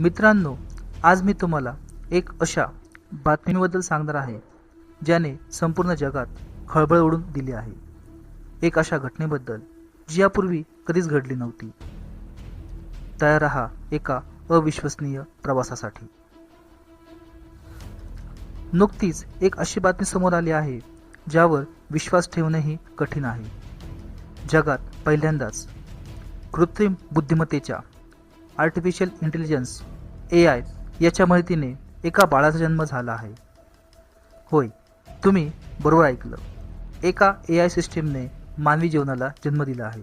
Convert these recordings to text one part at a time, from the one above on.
मित्रांनो आज मी तुम्हाला एक अशा बातमींबद्दल सांगणार आहे ज्याने संपूर्ण जगात खळबळ उडून दिली आहे. एक अशा घटनेबद्दल जी यापूर्वी कधीच घडली नव्हती. तयार राहा एका अविश्वसनीय प्रवासासाठी. नुकतीच एक अशी बातमी समोर आली आहे ज्यावर विश्वास ठेवणेही कठीण आहे. जगात पहिल्यांदाच कृत्रिम बुद्धिमत्तेच्या आर्टिफिशियल इंटेलिजन्स ए आय याच्या मदतीने एका बाळाचा जन्म झाला आहे. होय तुम्ही बरोबर ऐकलं. एका ए आय सिस्टीमने मानवी जीवनाला जन्म दिला आहे.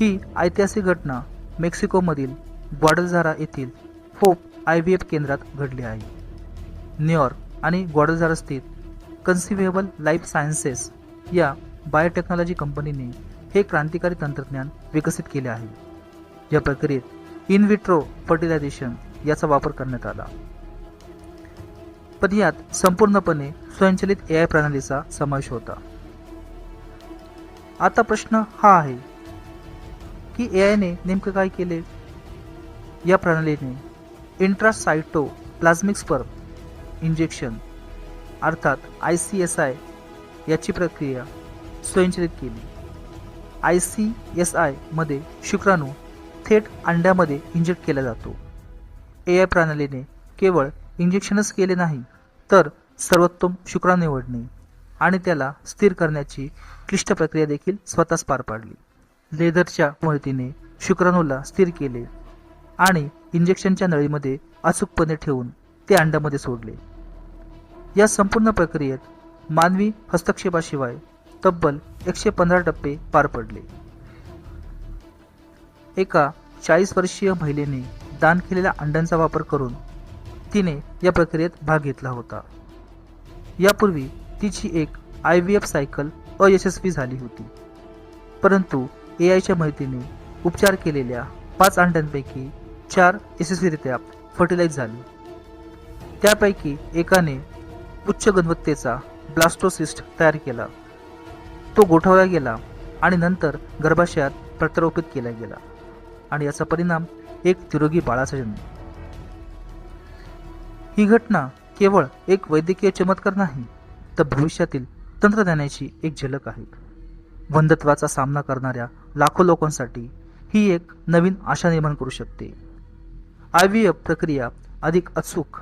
ही ऐतिहासिक घटना मेक्सिकोमधील ग्वाडलझारा येथील होप आय व्ही एफ केंद्रात घडली आहे. न्यूयॉर्क आणि ग्वाडलझारा स्थित कन्सिव्हेबल लाईफ सायन्सेस या बायोटेक्नॉलॉजी कंपनीने हे क्रांतिकारी तंत्रज्ञान विकसित केले आहे. या प्रक्रियेत इन विट्रो फर्टिलायझेशन याचा वापर करण्यात आला. पण यात संपूर्णपणे स्वयंचलित ए आय प्रणालीचा समावेश होता. आता प्रश्न हा आहे की ए आयने नेमकं काय केले? या प्रणालीने इंट्रासायटो प्लाझ्मिक स्पर्म इंजेक्शन अर्थात आय सी एस आय याची प्रक्रिया स्वयंचलित केली. आय सी एस आयमध्ये शुक्राणू थेट अंड्यामध्ये इंजेक्ट केला जातो. ए आय प्रणालीने केवळ इंजेक्शनच केले नाही तर सर्वोत्तम शुक्रा निवडणे आणि त्याला स्थिर करण्याची क्लिष्ट प्रक्रिया देखील स्वतःच पार पाडली. लेदरच्या मदतीने शुक्राणूला स्थिर केले आणि इंजेक्शनच्या नळीमध्ये अचूकपणे ठेवून ते अंड्यामध्ये सोडले. या संपूर्ण प्रक्रियेत मानवी हस्तक्षेपाशिवाय तब्बल एकशे पंधरा टप्पे पार पडले. एका चाळीस वर्षीय महिलेने दान केलेल्या अंड्यांचा वापर करून तिने या प्रक्रियेत भाग घेतला होता. यापूर्वी तिची एक आय व्ही एफ सायकल अयशस्वी झाली होती. परंतु ए आयच्या मदतीने उपचार केलेल्या पाच अंड्यांपैकी चार यशस्वीरित्या फर्टिलाइज झाली. त्यापैकी एकाने उच्च गुणवत्तेचा ब्लास्टोसिस्ट तयार केला. तो गोठवला गेला आणि नंतर गर्भाशयात प्रत्यारोपित केला गेला. आणि याचा परिणाम एक निरोगी बाळाचा जन्म. ही घटना केवळ एक वैद्यकीय चमत्कार नाही तर भविष्यातील तंत्रज्ञानाची एक झलक आहे. वंधत्वाचा सामना करणाऱ्या लाखो लोकांसाठी ही एक नवीन आशा निर्माण करू शकते. आय व्ही एफ प्रक्रिया अधिक अचूक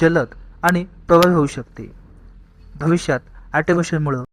जलद आणि प्रभावी होऊ शकते. भविष्यात ॲटोमेशनमुळं